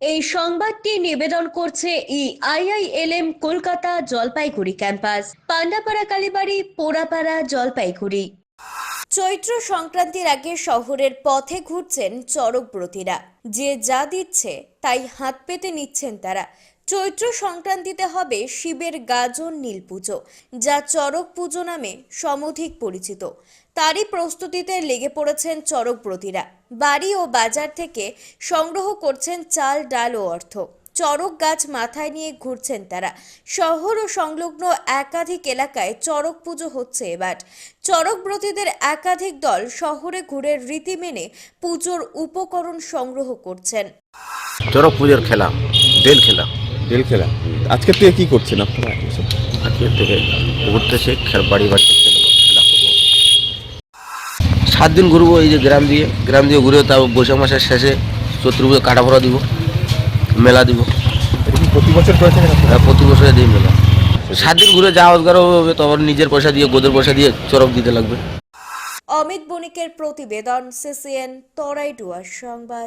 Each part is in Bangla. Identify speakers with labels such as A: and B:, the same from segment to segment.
A: এই সংবাদটি নিবেদন করছে ই আইআইএলএম কলকাতা জলপাইগুড়ি ক্যাম্পাস। পান্ডাপাড়া কালীবাড়ি, পোড়াপাড়া জলপাইগুড়ি। চৈত্র সংক্রান্তির আগে শহরের পথে ঘুরছেন চরকব্রতীরা যে যা দিচ্ছে, তাই হাত পেতে নিচ্ছেন তারা। চৈত্র সংক্রান্তিতে হবে শিবের গাজন নীল পুজো, যা চরক পুজো নামে সমধিক পরিচিত। তারই প্রস্তুতিতে লেগে পড়েছেন চরকব্রতীরা। বাড়ি ও বাজার থেকে সংগ্রহ করছেন চাল, ডাল ও অর্থ। চড়ক গাছ মাথায় নিয়ে ঘুরছেন তারা। শহর ও সংলগ্ন একাধিক এলাকায় চড়ক পুজো হচ্ছে এবার। চড়কব্রতীদের একাধিক দল শহরে ঘুরে রীতি মেনে পুজোর উপকরণ সংগ্রহ করছেন।
B: চড়ক পুজোর খেলা খেলা।
C: বেল খেলা। আজকে থেকে কি করছেন আপনারা?
B: আজকের থেকে ঘুরতেছে খেল বাড়ি বাড়িতে খেলব খেলা করব। সাত দিন ঘুরবো এই যে গ্রাম দিয়ে। গ্রাম দিয়ে ঘুরে তাও বৈশাখ মাসের শেষে চৈত্র পুজো কাটা ভরা দিব মেলা দিব।
C: প্রতি বছর
B: হ্যাঁ, প্রতি বছরে দিই মেলা। সাত দিন ঘুরে যা রোজগারও হবে তখন নিজের পয়সা দিয়ে গোদের পয়সা দিয়ে চড়ক দিতে লাগবে।
A: অমিত বণিকের প্রতিবেদন সিসিএন তরাইডুয়ার সংবাদ।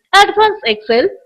D: Advanced Excel.